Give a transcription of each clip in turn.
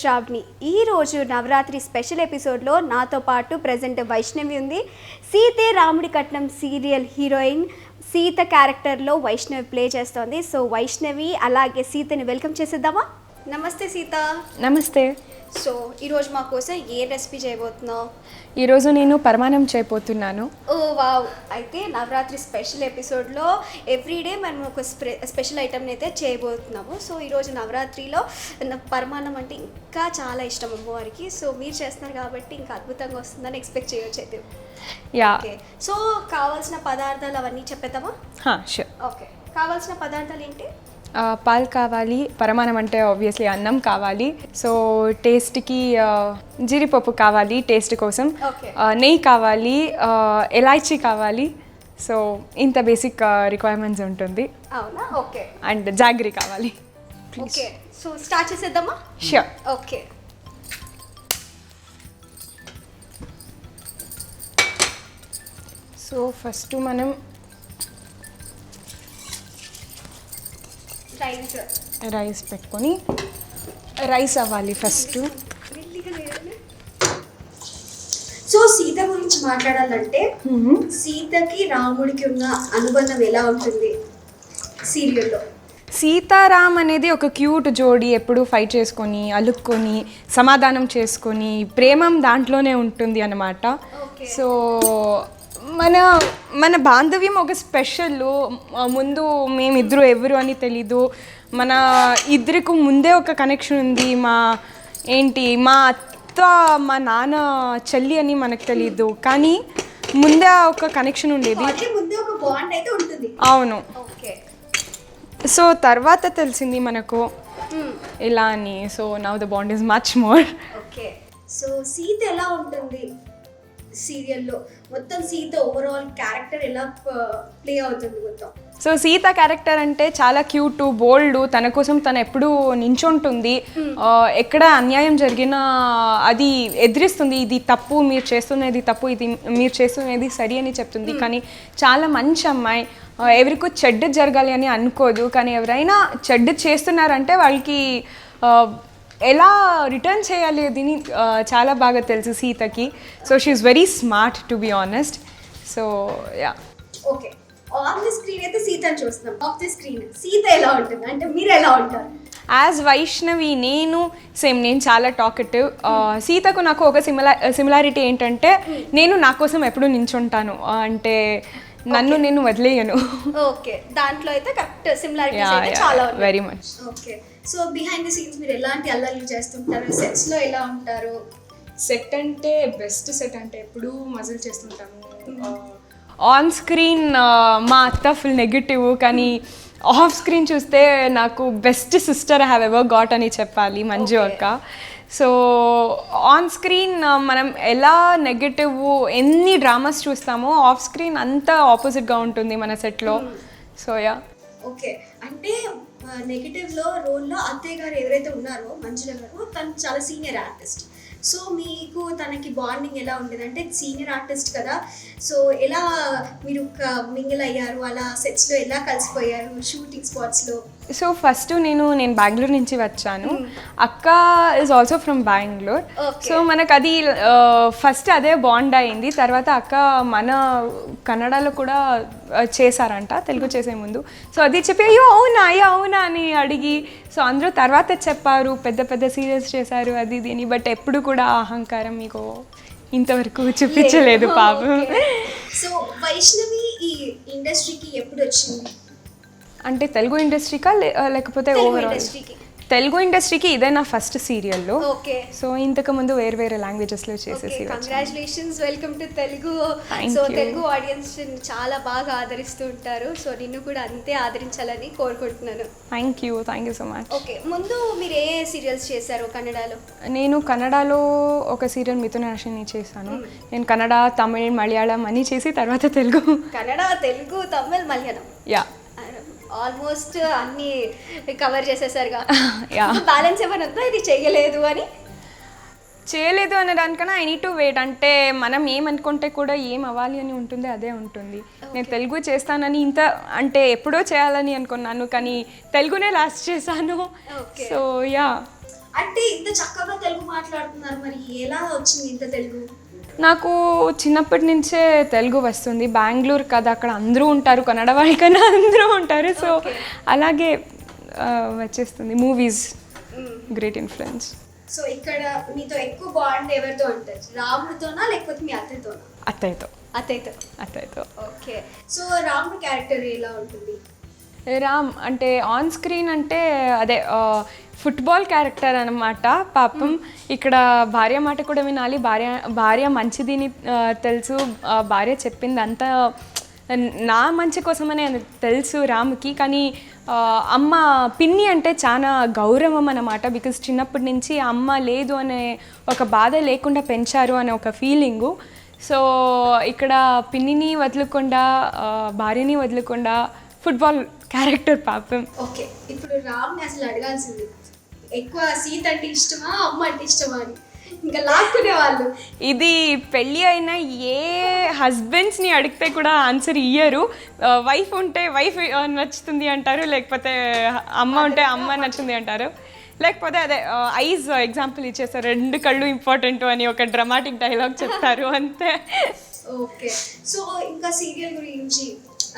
శ్రావ్ని ఈ రోజు నవరాత్రి స్పెషల్ ఎపిసోడ్లో నాతో పాటు ప్రజెంట్ వైష్ణవి ఉంది. సీతే రాముడి కట్నం సీరియల్ హీరోయిన్ సీత క్యారెక్టర్లో వైష్ణవి ప్లే చేస్తోంది. సో వైష్ణవి అలాగే సీతని వెల్కమ్ చేసేద్దామా? నమస్తే సీత. నమస్తే. సో ఈరోజు మా కోసం ఏ రెసిపీ చేయబోతున్నావు? ఈరోజు నేను పరమాణం చేయబోతున్నాను. Oh wow. అయితే నవరాత్రి స్పెషల్ ఎపిసోడ్లో ఎవ్రీడే మనం ఒక స్పె స్పెషల్ ఐటమ్ని అయితే చేయబోతున్నాము. సో ఈరోజు నవరాత్రిలో పరమాన్నం అంటే ఇంకా చాలా ఇష్టం అమ్మవారికి. సో మీరు చేస్తున్నారు కాబట్టి ఇంకా అద్భుతంగా వస్తుందని ఎక్స్పెక్ట్ చేయొచ్చు అయితే. యా. ఓకే. సో కావాల్సిన పదార్థాలు అవన్నీ చెప్పేద్దామా? Sure okay. కావాల్సిన పదార్థాలు ఏంటి? పాలు కావాలి పరమాణం అంటే ఆబ్వియస్లీ అన్నం కావాలి. సో టేస్ట్కి జీడిపప్పు కావాలి టేస్ట్ కోసం. నెయ్యి కావాలి ఎలాచీ కావాలి. సో ఇంత బేసిక్ రిక్వైర్మెంట్స్ ఉంటుంది. అవునా? ఓకే అండ్ జాగరీ కావాలి. ఓకే సో స్టార్ట్ చేసేద్దామా? షూర్ ఓకే సో ఫస్ట్ మనం రైస్ రైస్ పెట్టుకొని రైస్ అవ్వాలి ఫస్ట్. సో సీత గురించి మాట్లాడాలంటే సీతకి రాముడికి ఉన్న అనుబంధం ఎలా ఉంటుంది సీరియల్లో? సీతారాం అనేది ఒక క్యూట్ జోడి ఎప్పుడు ఫైట్ చేసుకొని అలుక్కొని సమాధానం చేసుకొని ప్రేమం దాంట్లోనే ఉంటుంది అన్నమాట. Okay. సో మన మన బాంధవ్యం ఒక స్పెషల్ ముందు మేమిద్దరు ఎవరు అని తెలీదు. మన ఇద్దరికి ముందే ఒక కనెక్షన్ ఉంది. మా ఏంటి మా అత్త మా నాన్న చెల్లి అని మనకు తెలీదు. కానీ ముందే ఒక కనెక్షన్ ఉండేది. అవును. సో తర్వాత తెలిసింది మనకు. ఇలా అని. So now the bond is much more so Sita ఎలా ఉంటుంది? సీరియల్లో. మొత్తం సీత ఓవరాల్ క్యారెక్టర్ ఎలా ప్లే అవుతుంది మొత్తం. సో సీత క్యారెక్టర్ అంటే చాలా క్యూట్ బోల్డ్ తన కోసం తను ఎప్పుడు నించుంటుంది. ఆ, ఎక్కడ అన్యాయం జరిగినా అది ఎదిరిస్తుంది. ఇది తప్పు మీరు చేస్తున్నది తప్పు ఇది మీరు చేస్తున్నది సరి అని చెప్తుంది. కానీ చాలా మంచి అమ్మాయి. ఆ, ఎవరికో చెడ్డ జరగాలి అని అనుకోదు. కానీ ఎవరైనా చెడ్డ చేస్తున్నారంటే వాళ్ళకి ఎలా రిటర్న్ చేయాలి అది చాలా బాగా తెలుసు సీతకి. So she is very smart to be honest so yeah okay on the screen అయితే సీతని చూస్తున్నాం. ఆఫ్ ది స్క్రీన్ సీత ఎలా ఉంటుంది? అంటే మీరు ఎలా ఉంటారు? యాజ్ వైష్ణవి నేను సేమ్ నేను చాలా టాకెటివ్ సీతకు నాకు ఒక సిమిలా సిమిలారిటీ ఏంటంటే నేను నా కోసం ఎప్పుడు నించుంటాను. అంటే నన్ను నేను వదిలేయను. ఓకే దాంట్లో అయితే కరెక్ట్ సిమిలారిటీస్ అయితే చాలా ఉన్నాయి. Very much okay so behind the scenes మీరు ఎలాంటి అల్లర్లు చేస్తుంటారు? సెట్స్లో ఎలా ఉంటారు? సెట్ అంటే బెస్ట్ సెట్ అంటే ఎప్పుడు మజిల్ చేస్తుంటాము. ఆన్ స్క్రీన్ మా అత్త ఫుల్ నెగిటివ్ కానీ ఆఫ్ స్క్రీన్ చూస్తే నాకు best sister have ever got అని చెప్పాలి మంజు అక్క. సో ఆన్ స్క్రీన్ మనం ఎలా నెగటివ్ ఎన్ని డ్రామాస్ చూస్తామో ఆఫ్ స్క్రీన్ అంతా ఆపోజిట్గా ఉంటుంది మన సెట్లో సో యా ఓకే అంటే నెగిటివ్లో రోల్లో అత్తయ్య గారు ఎవరైతే ఉన్నారో మంజుల గారు తను చాలా సీనియర్ ఆర్టిస్ట్ సో మీకు తనకి బాండింగ్ ఎలా ఉండేది? అంటే సీనియర్ ఆర్టిస్ట్ కదా. సో ఎలా మీరు మింగిల్ అయ్యారు? అలా సెట్స్లో ఎలా కలిసిపోయారు? షూటింగ్ స్పాట్స్లో? సో ఫస్ట్ నేను నేను బెంగళూరు నుంచి వచ్చాను. అక్క is also from Bengaluru. So మనకు అది ఫస్ట్ అదే బాండ్ అయింది. తర్వాత అక్క మన కన్నడలో కూడా చేశారంట తెలుగు చేసే ముందు. సో అది చెప్పి అయ్యో అవునా అయ్యో అవునా అని అడిగి సో అందరూ తర్వాత చెప్పారు పెద్ద పెద్ద సీరియల్స్ చేశారు అది ఇది అని. బట్ ఎప్పుడు కూడా అహంకారం మీకు ఇంతవరకు చూపించలేదు పాపం. సో వైష్ణవి ఈ ఇండస్ట్రీకి ఎప్పుడు వచ్చింది? అంటే తెలుగు ఇండస్ట్రీకా లే- లేకపోతే ఓవరాల్ తెలుగు ఇండస్ట్రీకి ఇదే నా ఫస్ట్ సీరియల్లో. ఓకే. సో ఇంతకు ముందు వేరే వేరే లాంగ్వేజెస్లో చేసేసి వచ్చాను congratulations welcome to Telugu. So. Telugu audience చాలా బాగా ఆదరిస్తూ ఉంటారు. సో నిన్ను కూడా అంతే ఆదరించాలని కోరుకుంటున్నాను. Thank you thank you so much okay ముందు మీరు ఏ సీరియల్స్ చేశారు కన్నడలో? నేను కన్నడలో ఒక సీరియల్ మిథున రాశిని చేశాను. నేను కన్నడ తమిళ్ మలయాళం అని చేసి తర్వాత తెలుగు. కన్నడ తెలుగు తమిళ్ మలయాళం. యా ఆల్మోస్ట్ అన్ని కవర్ చేసేసారుగా. బ్యాలెన్స్ ఏమైనా ఉందా? ఇది చెయ్యలేదు అని? చేయలేదు అనే దానికన్నా ఐ నీడ్ టు వెయిట్ అంటే మనం ఏమనుకుంటే కూడా ఏం అవ్వాలి అని ఉంటుంది అదే ఉంటుంది. నేను తెలుగు చేస్తానని ఇంత అంటే ఎప్పుడో చేయాలని అనుకున్నాను కానీ తెలుగునే లాస్ట్ చేశాను. సో యా అంటే ఇంత చక్కగా తెలుగు మాట్లాడుతున్నారు మరి ఎలా వచ్చింది ఇంత తెలుగు? నాకు చిన్నప్పటి నుంచే తెలుగు వస్తుంది. బెంగళూరు కదా అక్కడ అందరూ ఉంటారు. కన్నడ వాళ్ళకన్నా అందరూ ఉంటారు. సో అలాగే వచ్చేస్తుంది. మూవీస్ గ్రేట్ ఇన్ఫ్లుయెన్స్ సో ఇక్కడ మీతో ఎక్కువ బాండ్ ఎవరితో ఉంటారు రాముడితోనా లేకపోతే మీ అత్తయ్యతోనా? అత్తయ్యతో. అత్తయ్యతో. అత్తయ్యతో. ఓకే. సో రాముడి క్యారెక్టర్ ఎలా ఉంటుంది? రామ్ అంటే ఆన్ స్క్రీన్ అంటే అదే ఫుట్బాల్ క్యారెక్టర్ అనమాట పాపం ఇక్కడ భార్య మాట కూడా వినాలి. భార్య భార్య మంచిదిని తెలుసు. భార్య చెప్పింది అంతా నా మంచి కోసమనే తెలుసు రామ్కి. కానీ అమ్మ పిన్ని అంటే చాలా గౌరవం అన్నమాట. బికాస్ చిన్నప్పటి నుంచి అమ్మ లేదు అనే ఒక బాధ లేకుండా పెంచారు అనే ఒక ఫీలింగు సో ఇక్కడ పిన్నిని వదలకుండా భార్యని వదలకుండా ఫుట్బాల్ క్యారెక్టర్ పాపం. ఓకే. ఇప్పుడు రామ్ని అసలు అడగాల్సింది ఎక్కువ సీత అంటే ఇష్టమా అమ్మ అంటే ఇష్టమా అని. ఇంకా లాక్కునే వాళ్ళు. ఇది పెళ్ళి అయిన ఏ హస్బెండ్స్ని అడిగితే కూడా ఆన్సర్ ఇయ్యరు. వైఫ్ ఉంటే వైఫ్ నచ్చుతుంది అంటారు లేకపోతే అమ్మ ఉంటే అమ్మ నచ్చుతుంది అంటారు. లేకపోతే అదే ఐజ్ ఎగ్జాంపుల్ ఇచ్చేస్తారు రెండు కళ్ళు ఇంపార్టెంట్ అని ఒక డ్రమాటిక్ డైలాగ్ చెప్తారు అంతే. ఓకే. సో ఇంకా సీరియల్ గురించి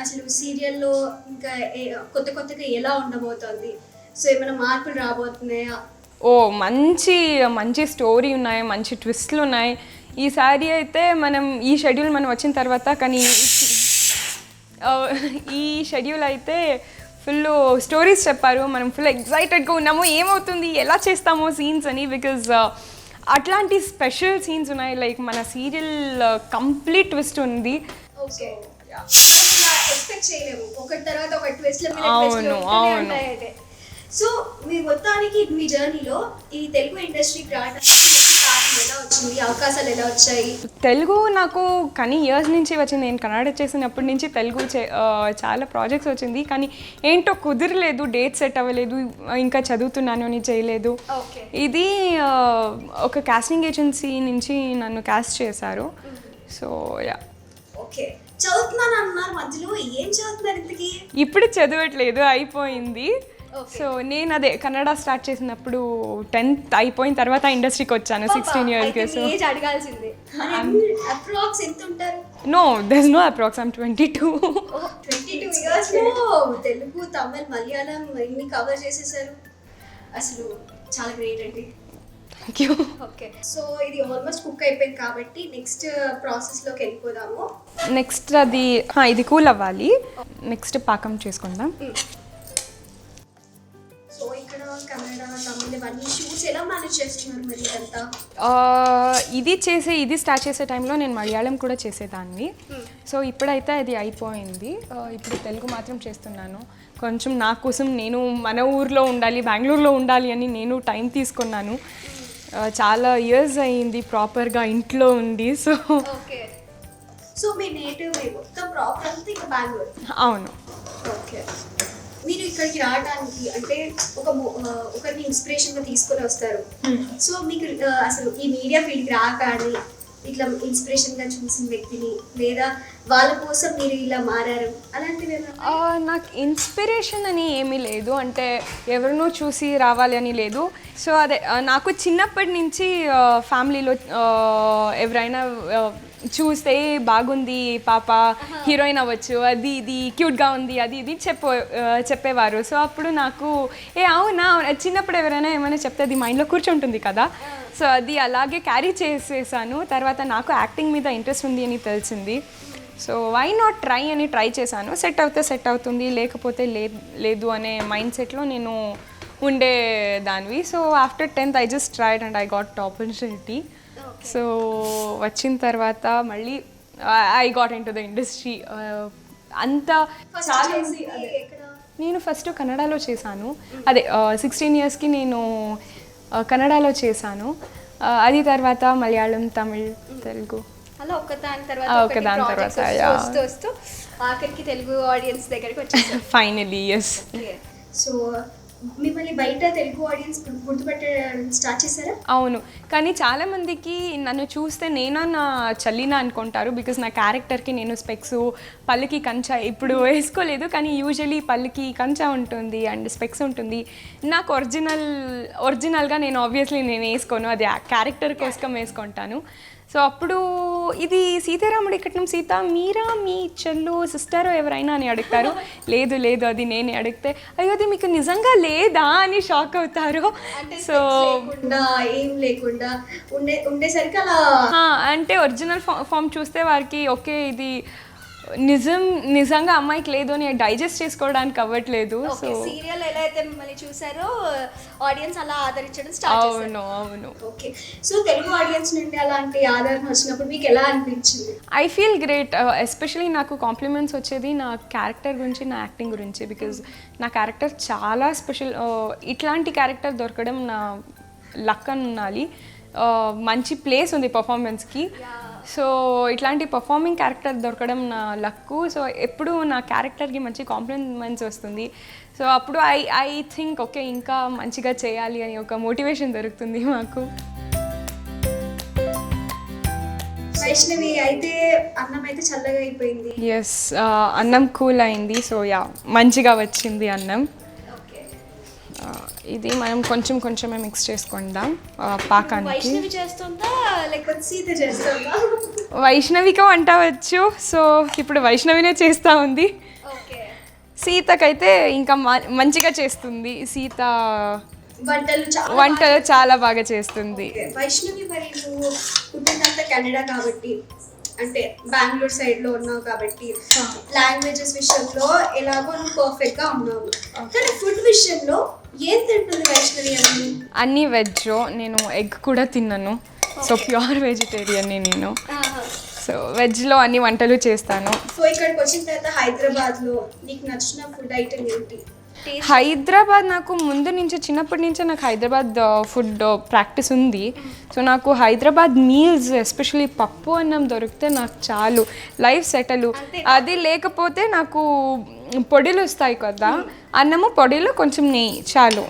అసలు సీరియల్లో ఇంకా కొత్త కొత్తగా ఎలా ఉండబోతోంది? సో ఏమైనా మార్పులు రాబోతున్నాయా? ఓ మంచి మంచి స్టోరీ ఉన్నాయి మంచి ట్విస్ట్లు ఉన్నాయి. ఈసారి అయితే మనం ఈ షెడ్యూల్ మనం వచ్చిన తర్వాత కానీ ఈ షెడ్యూల్ అయితే ఫుల్ స్టోరీస్ చెప్పారు. మనం ఫుల్ ఎగ్జైటెడ్గా ఉన్నాము. ఏమవుతుంది? ఎలా చేస్తామో సీన్స్ అని బికాజ్ అట్లాంటి స్పెషల్ సీన్స్ ఉన్నాయి. లైక్ మన సీరియల్ కంప్లీట్ ట్విస్ట్ ఉంది. అవును, అవును. సో మీ మొత్తానికి మీ జర్నీలో ఈ తెలుగు ఇండస్ట్రీకి రావడానికి అవకాశాలు ఎలా వచ్చాయి? తెలుగు నాకు కానీ ఇయర్స్ నుంచి వచ్చింది. నేను కన్నడ చేసినప్పటి నుంచి తెలుగు చాలా ప్రాజెక్ట్స్ వచ్చింది. కానీ ఏంటో కుదరలేదు. డేట్ సెట్ అవ్వలేదు. ఇంకా చదువుతున్నాను అని చేయలేదు. ఇది ఒక కాస్టింగ్ ఏజెన్సీ నుంచి నన్ను కాస్ట్ చేశారు. So yeah okay. చదువుతున్నాను అన్నారు మధ్యలో. ఏం చదువుతున్నారు ఇంతకీ? ఇప్పుడు చదవట్లేదు. అయిపోయింది. సో నేను అదే కన్నడ స్టార్ట్ చేసినప్పుడు టెన్త్ అయిపోయిన తర్వాత ఇండస్ట్రీకి వచ్చాను సిక్స్టీన్ ఇయర్స్కి సో ఏజ్ అడగాల్సిందే. అప్రాక్స్ ఎంత ఉంటారు? No దెస్ no approx I'm twenty two twenty two years Telugu Tamil Malayalam ఇన్ని కవర్ చేసేసారు. అసలు చాలా గ్రేట్ అండి. థ్యాంక్ యూ ఓకే సో ఇది ఆల్మోస్ట్ కుక్ అయిపోయింది కాబట్టి నెక్స్ట్ ప్రాసెస్లోకి వెళ్ళిపోదాము. నెక్స్ట్ అది ఇది కూల్ అవ్వాలి. నెక్స్ట్ పాకం చేసుకుందాం. ఎలా మేనేజ్ చేస్తున్నారు మరి ఇదంతా ఆ, ఇది చేసే ఇది స్టార్ట్ చేసే టైంలో నేను మలయాళం కూడా చేసేదాన్ని. సో ఇప్పుడైతే అది అయిపోయింది. ఇప్పుడు తెలుగు మాత్రం చేస్తున్నాను. కొంచెం నా కోసం నేను మన ఊర్లో ఉండాలి బెంగళూరులో ఉండాలి అని నేను టైం తీసుకున్నాను. చాలా ఇయర్స్ అయ్యింది ప్రాపర్గా ఇంట్లో ఉండి సో సో మీ నేటివ్ మొత్తం ప్రాపర్ అంతా ఇంకా బెంగళూరు? అవును. ఓకే. ఇక్కడికి రావడానికి అంటే ఒక ఒకరిని ఇన్స్పిరేషన్గా తీసుకొని వస్తారు. సో మీకు ఆ, అసలు ఈ మీడియా ఫీల్డ్కి రాగానే ఇట్లా ఇన్స్పిరేషన్గా చూసిన వ్యక్తిని లేదా వాళ్ళ కోసం మీరు ఇలా మారారు? అలాంటివి నాకు ఇన్స్పిరేషన్ అని ఏమీ లేదు. అంటే ఎవరినో చూసి రావాలి అని లేదు. సో అదే నాకు చిన్నప్పటి నుంచి ఫ్యామిలీలో ఎవరైనా చూస్తే బాగుంది పాప హీరోయిన్ అవ్వచ్చు అది ఇది క్యూట్గా ఉంది అది ఇది చెప్ప చెప్పేవారు. సో అప్పుడు నాకు ఏ అవునా చిన్నప్పుడు ఎవరైనా ఏమైనా చెప్తే అది మైండ్లో కూర్చుంటుంది కదా. సో అది అలాగే క్యారీ చేసేసాను. తర్వాత నాకు యాక్టింగ్ మీద ఇంట్రెస్ట్ ఉంది అని తెలిసింది. సో వై నాట్ ట్రై అని ట్రై చేశాను. సెట్ అవుతే సెట్ అవుతుంది లేకపోతే లేదు అనే మైండ్ సెట్లో నేను ఉండే దానివి. So after tenth I just tried and I got opportunity so వచ్చిన తర్వాత మళ్ళీ I got into the industry అంత నేను ఫస్ట్ కన్నడలో చేశాను. అదే సిక్స్టీన్ ఇయర్స్కి నేను కన్నడలో చేశాను. అది తర్వాత మలయాళం తమిళ్ తెలుగు. అలా ఒకదాని ఆ, తర్వాత ఒకదాని ఒకటి తర్వాత. వస్తూ వస్తూ ఆఖరికి తెలుగు ఆడియన్స్ దగ్గరికి వచ్చేసారు ఫైనలీ ఎస్ సో మిమ్మల్ని బయట తెలుగు ఆడియన్స్ గుర్తుపెట్టడం స్టార్ట్ చేశారా? అవును. కానీ చాలా మందికి నన్ను చూస్తే నేనా నా చల్లినా అనుకుంటారు బికాజ్ నా క్యారెక్టర్కి నేను స్పెక్స్ పళ్ళుకి కంచ ఇప్పుడు వేసుకోలేదు. కానీ యూజువలీ పళ్ళుకి కంచ ఉంటుంది అండ్ స్పెక్స్ ఉంటుంది. నాకు ఒరిజినల్ ఒరిజినల్గా నేను ఆబ్వియస్లీ నేను వేసుకోను. అది క్యారెక్టర్ కోసం వేసుకుంటాను. సో అప్పుడు ఇది సీతారాముడి కట్నం. సీత మీరా మీ చెల్లు సిస్టర్ ఎవరైనా అని అడుగుతారు. లేదు లేదు అది నేనే అడిగితే అయ్యో అది మీకు నిజంగా లేదా అని షాక్ అవుతారు. సో ఏం లేకుండా ఉండే ఉండేసరికి అలా అంటే ఒరిజినల్ ఫామ్ చూస్తే వారికి ఓకే ఇది నిజం నిజంగా అమ్మాయికి లేదు అని డైజెస్ట్ చేసుకోవడానికి అవ్వట్లేదు సో సీరియల్ ఎలా అయితే మిమ్మల్ని చూసారో ఆడియన్స్ అలా ఆదరించడం స్టార్ట్ అవును అవును. ఓకే సో తెలుగు ఆడియన్స్ నుండి అలాంటి ఆదరణ వచ్చినప్పుడు మీకు ఎలా అనిపించింది? ఐ ఫీల్ గ్రేట్ ఎస్పెషలీ నాకు కాంప్లిమెంట్స్ వచ్చేది నా క్యారెక్టర్ గురించి నా యాక్టింగ్ గురించి బికాజ్ నా క్యారెక్టర్ చాలా స్పెషల్ ఇట్లాంటి క్యారెక్టర్ దొరకడం నా లక్ అని ఉండాలి. Uh, మంచి ప్లేస్ ఉంది పర్ఫార్మెన్స్కి సో ఇట్లాంటి పర్ఫార్మింగ్ క్యారెక్టర్ దొరకడం నా లక్కు. సో ఎప్పుడు నా క్యారెక్టర్కి మంచి కాంప్లిమెంట్స్ వస్తుంది. సో అప్పుడు ఐ ఐ థింక్ ఓకే ఇంకా మంచిగా చేయాలి అని ఒక మోటివేషన్ దొరుకుతుంది మాకు. వైష్ణవి అయితే అన్నం అయితే చల్లగా అయిపోయింది. ఎస్ అన్నం కూల్ అయింది. సో యా మంచిగా వచ్చింది అన్నం. ఇది మనం కొంచెం కొంచెమే మిక్స్ చేసుకుందాం. పాకానికి. వైష్ణవికి వంట వచ్చు సో ఇప్పుడు వైష్ణవినే చేస్తూ ఉంది. సీతకైతే ఇంకా మంచిగా చేస్తుంది. సీత వంటలు చాలా వంటలు చాలా బాగా చేస్తుంది. వైష్ణవి మరి నువ్వు కెనడా కాబట్టి అంటే బెంగళూరు సైడ్లో ఉన్నావు కాబట్టి లాంగ్వేజెస్ విషయంలో ఎలాగో నువ్వు పర్ఫెక్ట్గా ఉన్నావు. కానీ ఫుడ్ విషయంలో ఏం తింటుంది వైష్ణవి అని అన్నీ వెజ్ నేను ఎగ్ కూడా తిన్నాను. సో ప్యూర్ వెజిటేరియన్ నేను. సో వెజ్లో అన్ని వంటలు చేస్తాను. సో ఇక్కడికి వచ్చిన తర్వాత హైదరాబాద్లో నీకు నచ్చిన ఫుడ్ ఐటమ్ ఏంటి? హైదరాబాద్ నాకు ముందు నుంచి చిన్నప్పటి నుంచే నాకు హైదరాబాద్ ఫుడ్ ప్రాక్టీస్ ఉంది. సో నాకు హైదరాబాద్ మీల్స్ ఎస్పెషలీ పప్పు అన్నం దొరికితే నాకు చాలు. లైఫ్ సెటల్ అది లేకపోతే నాకు పొడిలు వస్తాయి కదా అన్నము పొడిలో కొంచెం నెయ్యి. చాలు.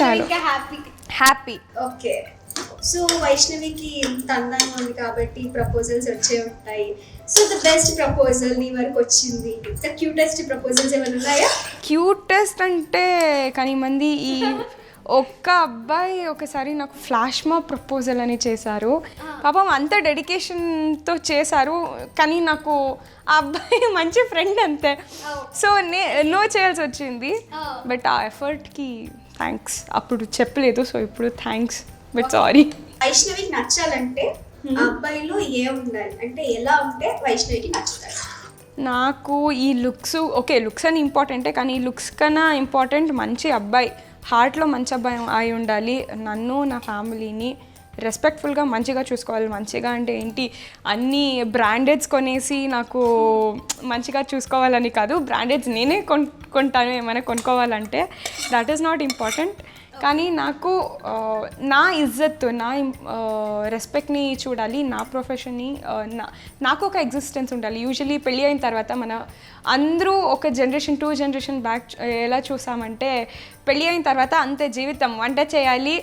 చాలు. హ్యాపీ హ్యాపీ ఓకే సో వైష్ణవికి ఇంత అందంగా ఉంది కాబట్టి ప్రపోజల్స్ వచ్చే ఉంటాయి. సో ద బెస్ట్ ప్రపోజల్ నీ వరకు వచ్చింది. ద క్యూటెస్ట్ ప్రపోజల్స్ ఏమైనా ఉన్నాయా? క్యూటెస్ట్ అంటే కానీ మంది ఈ ఒక్క అబ్బాయి ఒకసారి నాకు ఫ్లాష్ మా ప్రపోజల్ అని చేశారు. పాపం అంత డెడికేషన్తో చేశారు కానీ నాకు ఆ అబ్బాయి మంచి ఫ్రెండ్ అంతే. సో నే నో చేయాల్సి వచ్చింది. బట్ ఆ ఎఫర్ట్కి థ్యాంక్స్ అప్పుడు చెప్పలేదు సో ఇప్పుడు థ్యాంక్స్ బట్ సారీ వైష్ణవికి నచ్చాలంటే ఆ అబ్బాయిలో ఏ ఉండాలి? అంటే ఎలా ఉంటే వైష్ణవికి నచ్చుతాడు నాకు ఈ లుక్స్ ఓకే లుక్స్ అని ఇంపార్టెంటే కానీ ఈ లుక్స్ కన్నా ఇంపార్టెంట్ మంచి అబ్బాయి. హార్ట్లో మంచి అబ్బాయి అయి ఉండాలి. నన్ను నా ఫ్యామిలీని రెస్పెక్ట్ఫుల్గా మంచిగా చూసుకోవాలి. మంచిగా అంటే ఏంటి? అన్ని బ్రాండెడ్స్ కొనేసి నాకు మంచిగా చూసుకోవాలని కాదు. బ్రాండెడ్స్ నేనే కొన్ కొంటాను ఏమైనా కొనుక్కోవాలంటే. దట్ ఈస్ నాట్ ఇంపార్టెంట్ కానీ నాకు నా ఇజ్జత్ నా రెస్పెక్ట్ని చూడాలి నా ప్రొఫెషన్ని నా నాకు ఒక ఎగ్జిస్టెన్స్ ఉండాలి. యూజువలీ పెళ్ళి అయిన తర్వాత మన అందరూ ఒక జనరేషన్ టూ జనరేషన్ బ్యాక్ ఎలా చూసామంటే పెళ్ళి అయిన తర్వాత అంతే జీవితం. వంట చేయాలి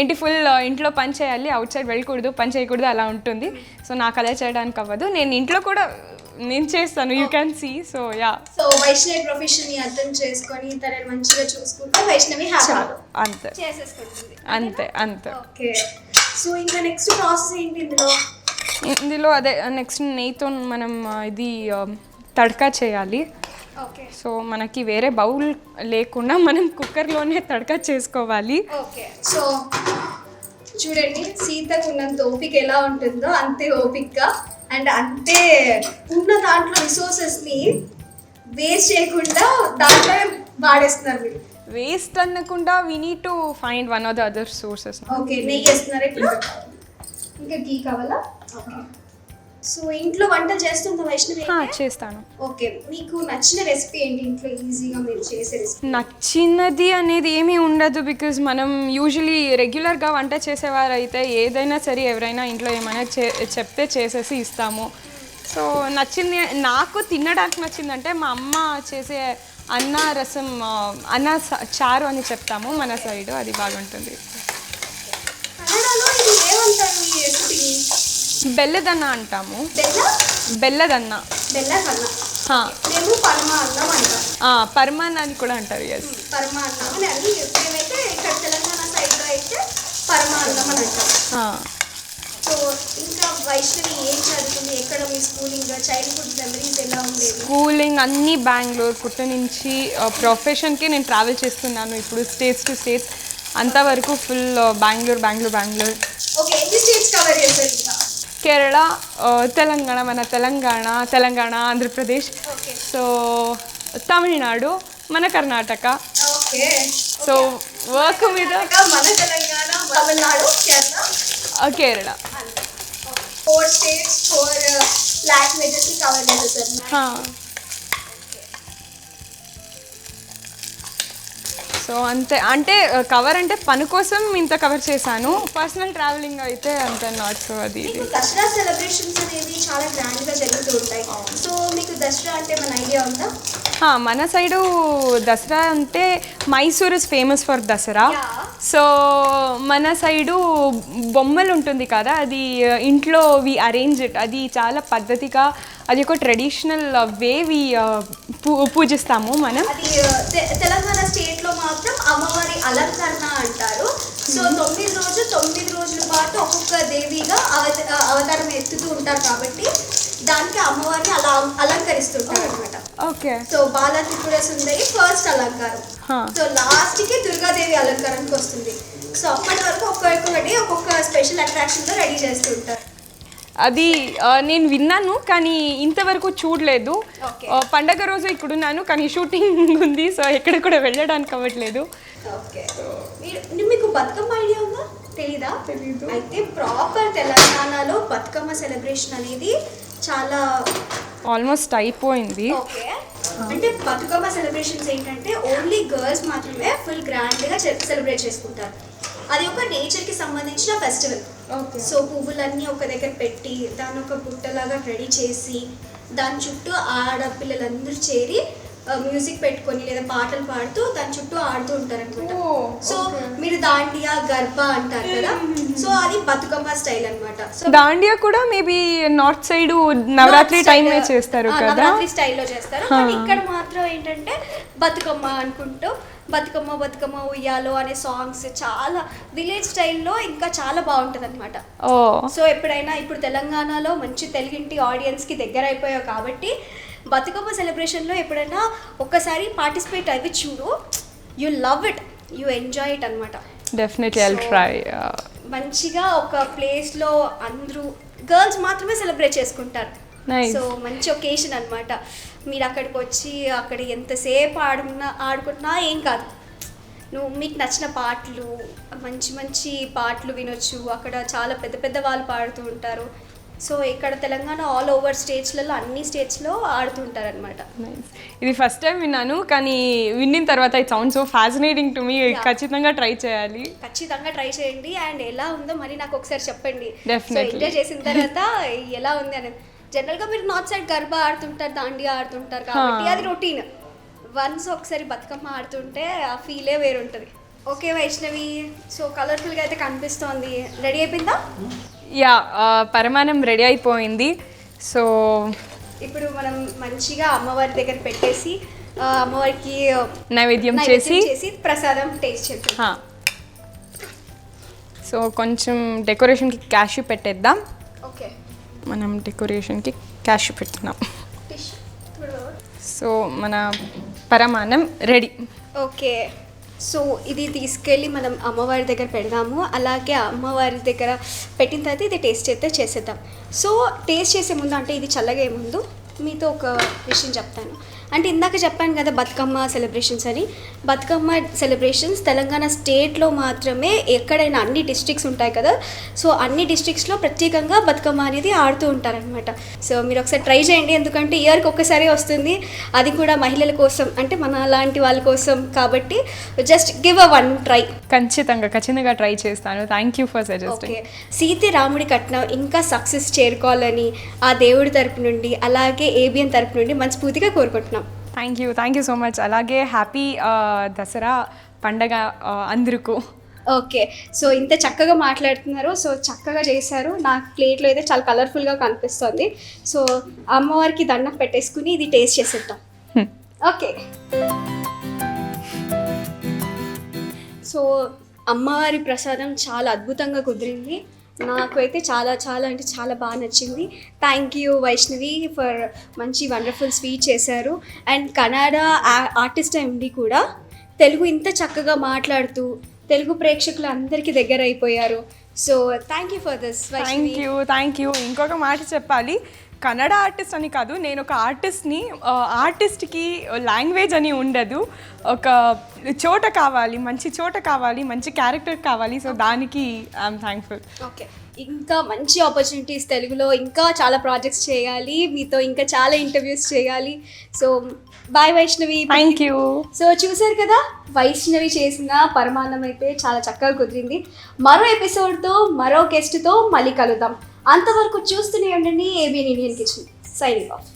ఏంటి ఫుల్ ఇంట్లో పని చేయాలి అవుట్ సైడ్ వెళ్ళకూడదు పని చేయకూడదు అలా ఉంటుంది. సో నాకు అలా చేయడానికి అవ్వదు నేను ఇంట్లో కూడా నేను చేస్తాను you can see so yeah so Vaishnavi ప్రొఫెషన్ని అర్థం చేసుకొని తనని మంచిగా చూసుకుంటే వైష్ణవి హ్యాపీ అంతే. చేసేసుకుంటుంది. అంతే అంతే. ఓకే. సో ఇంకా నెక్స్ట్ ప్రాసెస్ ఏంటి ఇందులో? ఇందులో అదే నెక్స్ట్ నెయ్యితో మనం ఇది తడకా చేయాలి. సో మనకి వేరే బౌల్ లేకుండా మనం కుక్కర్లోనే తడకా చేసుకోవాలి. సో చూడండి సీతకు ఉన్నంత ఓపిక ఎలా ఉంటుందో అంతే ఓపికగా. అండ్ అంతే ఉన్న దాంట్లో రిసోర్సెస్ని వేస్ట్ చేయకుండా దాంట్లో వాడేస్తున్నారు మీరు. వేస్ట్ అనకుండా we need to find one of the other sources okay నెయ్యి వేస్తున్నారు ఇప్పుడు ఇంకా ఘీ కావాలా? ఓకే సో ఇంట్లో వంటలు చేస్తుందా వైష్ణవి? చేస్తాను. ఓకే మీకు నచ్చిన రెసిపీ ఏంటి ఇంట్లో ఈజీగా మీరు చేసే రెసిపీ నచ్చినది అనేది ఏమీ ఉండదు బికాజ్ మనం యూజువలీ రెగ్యులర్గా వంట చేసేవారు అయితే ఏదైనా సరే ఎవరైనా ఇంట్లో ఏమైనా చే చెప్తే చేసేసి ఇస్తాము. సో నచ్చింది నాకు తినడానికి నచ్చిందంటే మా అమ్మ చేసే అన్న రసం అన్న చారు అని చెప్తాము మన సైడ్ అది బాగుంటుంది కన్నడలో ఇది ఏమంటారు ఈ రెసిపీని బెల్లదన్న అంటాము. బెల్ల? బెల్లదన్న. పరమాన్న అని కూడా అంటారు ఎస్ స్కూలింగ్ అన్నీ బెంగళూరు పుట్ట నుంచి ప్రొఫెషన్కి నేను ట్రావెల్ చేస్తున్నాను ఇప్పుడు స్టేట్స్ టు స్టేట్స్ అంతవరకు ఫుల్ బెంగళూరు బెంగళూరు బెంగళూరు ఓకే ఎన్ని స్టేట్స్ కవర్ చేశారు? ఇంకా కేరళ ఆ, తెలంగాణ మన తెలంగాణ తెలంగాణ ఆంధ్రప్రదేశ్ ఓకే సో తమిళనాడు మన Karnataka okay so work so అంతే. అంటే కవర్ అంటే పని కోసం ఇంత కవర్ చేశాను. పర్సనల్ ట్రావెలింగ్ అయితే అంత నాట్ సో అది దసరా సెలబ్రేషన్స్ చాలా గ్రాండ్గా జరుగుతూ ఉంటాయి. సో మీకు దసరా అంటే మన ఐడియా ఉందా? హా, మన సైడు దసరా అంటే Mysore is famous for Dasara. So మన సైడు బొమ్మలు ఉంటుంది కదా అది ఇంట్లో వి అరేంజ్ అది చాలా పద్ధతిగా అది ఒక ట్రెడిషనల్ వే వి పూజిస్తాము మనం. అది తె- తెలంగాణ స్టేట్లో మాత్రం అమ్మవారి అలంకరణ అంటారు. సో తొమ్మిది రోజు తొమ్మిది రోజుల పాటు ఒక్కొక్క దేవిగా అవత అవతారం ఎత్తుతూ ఉంటారు కాబట్టి దానికి అమ్మవారిని అలా అలంకరిస్తుంటారు అనమాట okay. So Bala Tripura Sundari first అలంకారం. సో లాస్ట్కి దుర్గాదేవి అలంకారానికి వస్తుంది సో అప్పటి వరకు ఒక్కొక్కటి ఒక్కొక్క స్పెషల్ అట్రాక్షన్లో రెడీ చేస్తూ ఉంటారు అది నేను విన్నాను కానీ ఇంతవరకు చూడలేదు. పండగ రోజు ఇక్కడ ఉన్నాను కానీ షూటింగ్ ఉంది సో ఎక్కడ కూడా వెళ్ళడానికి అవ్వట్లేదు. మీకు బతుకమ్మ ఐడియా ఉందా? తెలీదా? తెలీదు. అయితే ప్రాపర్ తెలంగాణలో బతుకమ్మ సెలబ్రేషన్ అనేది చాలా ఆల్మోస్ట్ అయిపోయింది. ఓకే. అంటే బతుకమ్మ సెలబ్రేషన్స్ ఏంటంటే ఓన్లీ గర్ల్స్ మాత్రమే ఫుల్ గ్రాండ్గా సెలబ్రేట్ చేసుకుంటారు. అది ఒక నేచర్కి సంబంధించిన ఫెస్టివల్. సో పువ్వులన్నీ ఒక దగ్గర పెట్టి దాన్ని ఒక బుట్టలాగా రెడీ చేసి దాని చుట్టూ ఆడపిల్లలందరూ చేరి మ్యూజిక్ పెట్టుకొని లేదా పాటలు పాడుతూ దాని చుట్టూ ఆడుతూ ఉంటారు అనమాట సో మీరు దాండియా గర్భ అంటారు కదా సో అది బతుకమ్మ స్టైల్ అన్నమాట. సో దాండియా కూడా మేబీ నార్త్ సైడ్ నవరాత్రి టైమే చేస్తారు కదా? నవరాత్రి స్టైల్లో చేస్తారు. కానీ ఇక్కడ మాత్రం ఏంటంటే బతుకమ్మ అనుకుంటూ బతుకమ్మ బతుకమ్మ ఉయ్యాలో అనే సాంగ్స్ చాలా విలేజ్ స్టైల్లో ఇంకా చాలా బాగుంటుంది అనమాట సో ఎప్పుడైనా ఇప్పుడు తెలంగాణలో మంచి తెలుగింటి ఆడియన్స్కి దగ్గర అయిపోయావు కాబట్టి బతుకమ్మ సెలబ్రేషన్లో ఎప్పుడైనా ఒక్కసారి పార్టిసిపేట్ అవి చూడు. You love it you enjoy it అనమాట డెఫినెట్లీ ట్రై మంచిగా ఒక ప్లేస్లో అందరూ గర్ల్స్ మాత్రమే సెలబ్రేట్ చేసుకుంటారు. సో మంచి ఒకేషన్ అన్నమాట. మీరు అక్కడికి వచ్చి అక్కడ ఎంతసేపు ఆడుకున్నా ఆడుకున్నా ఏం కాదు. నువ్వు మీకు నచ్చిన పాటలు మంచి మంచి పాటలు వినొచ్చు. అక్కడ చాలా పెద్ద పెద్ద వాళ్ళు పాడుతూ ఉంటారు. సో ఇక్కడ తెలంగాణ ఆల్ ఓవర్ స్టేట్స్లలో అన్ని స్టేట్స్లో ఆడుతూ ఉంటారు అనమాట ఇది ఫస్ట్ టైం విన్నాను కానీ విన్న తర్వాత it sound so fascinating to me ఖచ్చితంగా ట్రై చేయాలి. ఖచ్చితంగా ట్రై చేయండి. అండ్ ఎలా ఉందో మరి నాకు ఒకసారి చెప్పండి. ఎంజాయ్ చేసిన తర్వాత ఎలా ఉంది అనేది. జనరల్గా మీరు నార్త్ సైడ్ గర్భా ఆడుతుంటారు దాండియా ఆడుతుంటారు కాబట్టి. అది రొటీన్ వన్స్ ఒకసారి బతుకమ్మ ఆడుతుంటే ఆ ఫీలే వేరుంటుంది. ఓకే వైష్ణవి సో కలర్ఫుల్గా అయితే కనిపిస్తోంది. రెడీ అయిపోయిందా? యా పరమాణం రెడీ అయిపోయింది. సో ఇప్పుడు మనం మంచిగా అమ్మవారి దగ్గర పెట్టేసి అమ్మవారికి నైవేద్యం చేసి చేసి ప్రసాదం టేస్ట్ చేద్దాం. సో కొంచెం డెకరేషన్కి క్యాష్ పెట్టేద్దాం. ఓకే మనం డెకరేషన్కి క్యాష్ పెడుతున్నాం. సో మన పరమాన్నం రెడీ. ఓకే. సో ఇది తీసుకెళ్ళి మనం అమ్మవారి దగ్గర పెడదాము. అలాగే అమ్మవారి దగ్గర పెట్టిన తర్వాత ఇది టేస్ట్ అయితే చేసేద్దాం. సో టేస్ట్ చేసే ముందు అంటే ఇది చల్లగా ముందు మీతో ఒక విషయం చెప్తాను. అంటే ఇందాక చెప్పాను కదా బతుకమ్మ సెలబ్రేషన్స్ అని. బతుకమ్మ సెలబ్రేషన్స్ తెలంగాణ స్టేట్లో మాత్రమే ఎక్కడైనా అన్ని డిస్ట్రిక్ట్స్ ఉంటాయి కదా. సో అన్ని డిస్ట్రిక్ట్స్లో ప్రత్యేకంగా బతుకమ్మ అనేది ఆడుతూ ఉంటారనమాట సో మీరు ఒకసారి ట్రై చేయండి. ఎందుకంటే ఇయర్కి ఒక్కసారి వస్తుంది. అది కూడా మహిళల కోసం అంటే మన లాంటి వాళ్ళ కోసం కాబట్టి just give a one try ఖచ్చితంగా ఖచ్చితంగా ట్రై చేస్తాను. Thank you for suggesting okay సీతే రాముడి కట్నం ఇంకా సక్సెస్ చేరుకోవాలని ఆ దేవుడి తరపు నుండి అలాగే ఏబిఎన్ తరపు నుండి మనస్ఫూర్తిగా కోరుకుంటున్నాం. Thank you thank you so much అలాగే హ్యాపీ దసరా పండగ ఆ, అందరికీ. ఓకే సో ఇంత చక్కగా మాట్లాడుతున్నారు. సో చక్కగా చేశారు. నా ప్లేట్లో అయితే చాలా కలర్ఫుల్గా కనిపిస్తుంది. సో అమ్మవారికి దండం పెట్టేసుకుని ఇది టేస్ట్ చేసేద్దాం. Hmm. ఓకే సో అమ్మవారి ప్రసాదం చాలా అద్భుతంగా కుదిరింది. నాకు అయితే చాలా చాలా అంటే చాలా బాగా నచ్చింది. థ్యాంక్ యూ వైష్ణవి ఫర్ మంచి వండర్ఫుల్ స్పీచ్ చేశారు. అండ్ కన్నడ ఆర్టిస్ట్ ఎండి కూడా తెలుగు ఇంత చక్కగా మాట్లాడుతూ తెలుగు ప్రేక్షకులు అందరికీ దగ్గర అయిపోయారు so thank you for this thank you thank you ఇంకొక మాట చెప్పాలి. కన్నడ ఆర్టిస్ట్ అని కాదు నేను ఒక ఆర్టిస్ట్ని ఆర్టిస్ట్కి లాంగ్వేజ్ అని ఉండదు. ఒక చోట కావాలి మంచి చోట కావాలి మంచి క్యారెక్టర్ కావాలి సో దానికి ఐఎమ్ థ్యాంక్ఫుల్ ఓకే. ఇంకా మంచి ఆపర్చునిటీస్ తెలుగులో ఇంకా చాలా ప్రాజెక్ట్స్ చేయాలి మీతో ఇంకా చాలా ఇంటర్వ్యూస్ చేయాలి. So bye Vaishnavi thank you so చూసారు కదా వైష్ణవి చేసిన పరమాన్నం అయితే చాలా చక్కగా కుదిరింది. మరో ఎపిసోడ్తో మరో గెస్ట్తో మళ్ళీ కలుద్దాం. అంతవరకు చూస్తూనే ఉండండి AB Indian kitchen. Signing off